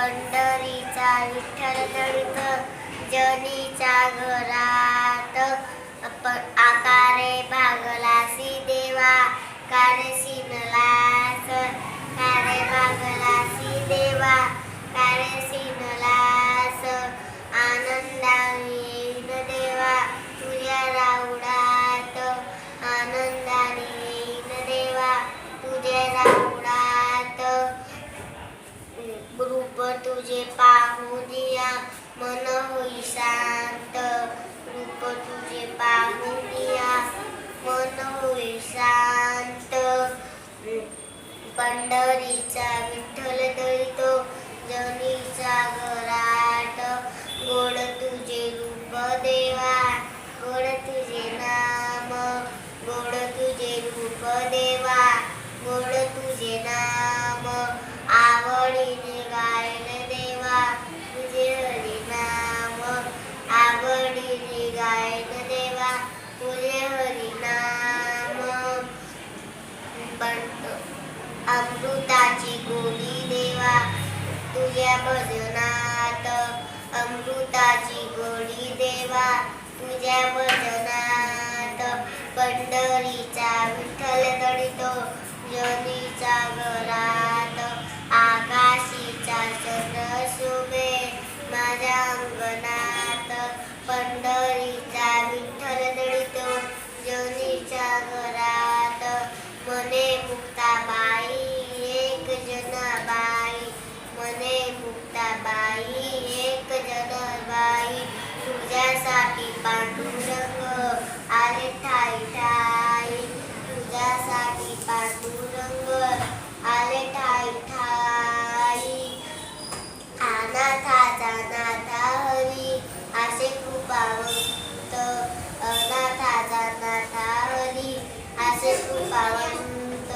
पंढरीचा विठ्ठल दळत जनीच्या घरात. आकारे भागलासी देवा कारशी न तुझे पाहू दिया मन होई शांत रूप तुझे पाहू दिया मन होई शांत पंढरीचा विठ्ठल दळितो जनीचा घराट गोड तुझे रूप देवा गोड तुझे नाम गोड तुझे रूप देवा गोड आवडीने गायन देवा तुझे हरिनाम. बंट अमृताची गोडी देवा तुझ्या भजनात. अमृताची गोडी देवा तुझ्या भजनात. पंढरीचा विठ्ठल दडितो जनीचा घरात. आकाशीचा चंद्र शुभे माझ्या अंगणात. पांडुरंग आले ठाई ठाई तुझ्यासाठी पांडुरंग आले ठाई ठाई. अनाथाचा नाथा हरी असे कृपावंत अनाथाचा नाथा हरी असे कृपावंत.